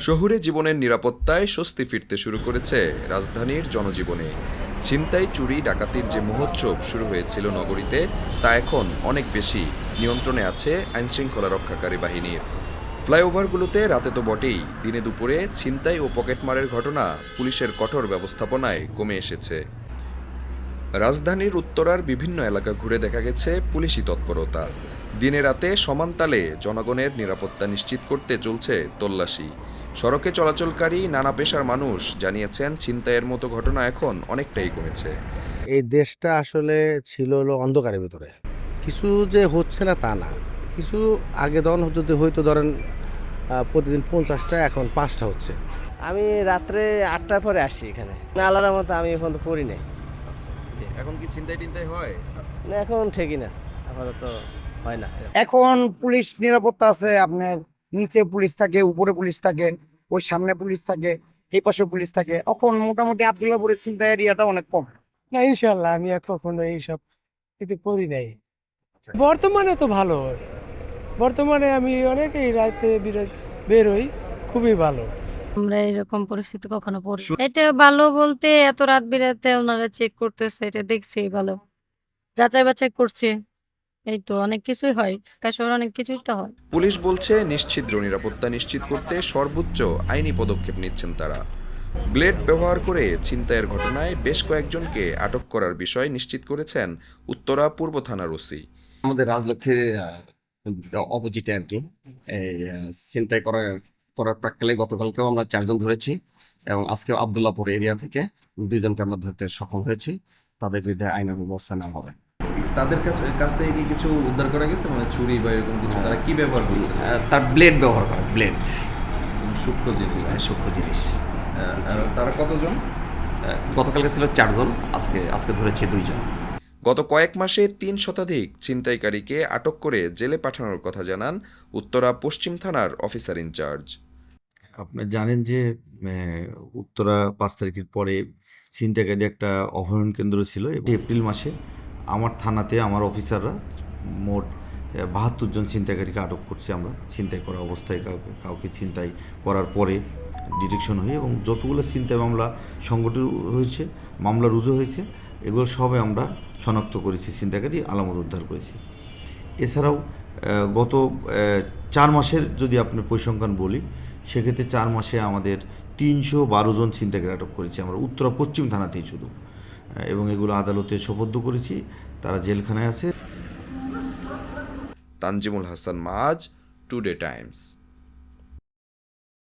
শহুরে জীবনের নিরাপত্তায় স্বস্তি ফিরতে শুরু করেছে রাজধানীর জনজীবনে। ছিনতাই, চুরি, ডাকাতির যে মহোৎসব শুরু হয়েছিল নগরীতে, তা এখন অনেক বেশি নিয়ন্ত্রণে আছে আইনশৃঙ্খলা রক্ষাকারী বাহিনীর। ফ্লাইওভারগুলোতে রাতে তো বটেই, দিনে দুপুরে ছিনতাই ও পকেটমারের ঘটনা পুলিশের কঠোর ব্যবস্থাপনায় কমে এসেছে। রাজধানীর উত্তরার বিভিন্ন এলাকা ঘুরে দেখা গেছে পুলিশি তৎপরতা। দিনে রাতে সমান তালে জনগণের নিরাপত্তা নিশ্চিত করতে চলছে তল্লাশি। সড়কে চলাচলকারী নানা পেশার মানুষ জানিয়েছেন ছিনতাইয়ের মতো ঘটনা এখন অনেকটাই কমেছে। এই দেশটা আসলে ছিল হলো অন্ধকারের ভিতরে। কিছু যে হচ্ছে না তা না। কিছু আগে ধরুন যদি হয়তো ধরেন প্রতিদিন পঞ্চাশটা এখন পাঁচটা হচ্ছে। আমি রাত্রে আটটার পরে আসি এখানে। না মতো আমি এখন তো পড়ি নাই। এখন কি ছিনতাই টিনতাই হয়? না এখন ঠিকই না। আপাতত হয় না। এখন পুলিশ নিরাপত্তা আছে আপনার নিচে পুলিশ থাকে উপরে পুলিশ থাকে ওই সামনে পুলিশ থাকে এই পাশে পুলিশ থাকে। এখন মোটামুটি আবদুল্লাপুরের চিন্তা এরিয়াটা অনেক কম। না ইনশাল্লাহ আমি কখনো এইসব কিছু করি নাই। বর্তমানে তো ভালো। বর্তমানে আমি অনেকেই রাতে বেরোই খুবই ভালো। আমরা এরকম পরিস্থিতি কখনো পড়ি এটা ভালো বলতে এত রাত বিরাতে ওনারা চেক করতেছে এটা দেখছি ভালো। যাচাই বাছাই করছে। এই তো অনেক কিছুই হয়। কাশোর অনেক কিছুই তো হয়। পুলিশ বলছে নিশ্ছিদ্র নিরাপত্তা নিশ্চিত করতে সর্বোচ্চ আইনি পদক্ষেপ নিচ্ছেন তারা। ব্লেড ব্যবহার করে ছিনতাইয়ের ঘটনায় বেশ কয়েকজনকে আটক করার বিষয় নিশ্চিত করেছেন উত্তরা পূর্ব থানার ওসি। আমাদের রাজলক্ষ্মীর অপোজিটে আর কি ছিনতাই করার করার প্রাক্কালে গতকালকেও আমরা চারজন ধরেছি এবং আজকে আবদুল্লাপুর এরিয়া থেকে দুইজনকে আমরা ধরতে সক্ষম হয়েছি। তাদের বিরুদ্ধে আইনের ব্যবস্থা নেওয়া হবে। তাদের কাছে কাছ থেকে কি কিছু উদ্ধার করা গেছে? মানে ছুরি বা এরকম কিছু? তারা কি ব্যবহার করছে? তার ব্লেড ব্যবহার করে ব্লেড সূক্ষ্ম জিনিস। সূক্ষ্ম জিনিস। তারা কতজন? গতকালকে ছিল চারজন আজকে আজকে ধরেছি দুইজন। গত কয়েক মাসে তিন শতাধিক ছিনতাইকারীকে আটক করে জেলে পাঠানোর কথা জানান উত্তরা পশ্চিম থানার অফিসার ইনচার্জ। আপনি জানেন যে উত্তরা পাঁচ তারিখের পরে ছিনতাইকারী একটা অভয়ারণ্য কেন্দ্র ছিল এপ্রিল মাসে আমার থানাতে আমার অফিসাররা মোট বাহাত্তর জন ছিনতাইকারীকে আটক করছি আমরা। ছিনতাই করা অবস্থায় কাউকে কাউকে ছিনতাই করার পরে ডিটেকশন হয়ে এবং যতগুলো ছিনতাই মামলা সংগঠিত হয়েছে, মামলা রুজু হয়েছে, এগুলো সবে আমরা শনাক্ত করেছি, ছিনতাইকারী আলামত উদ্ধার করেছি। এছাড়াও গত চার মাসের যদি আপনি পরিসংখ্যান বলি, সেক্ষেত্রে চার মাসে আমাদের তিনশো বারো জন ছিনতাইকারী আটক করেছি আমরা। উত্তরা পশ্চিম থানাতেই শুধু। এবং এগুলো আদালতে সোপর্দ করেছি। তারা জেলখানায় আছে। তানজিমুল হাসান মাজ টুডে টাইমস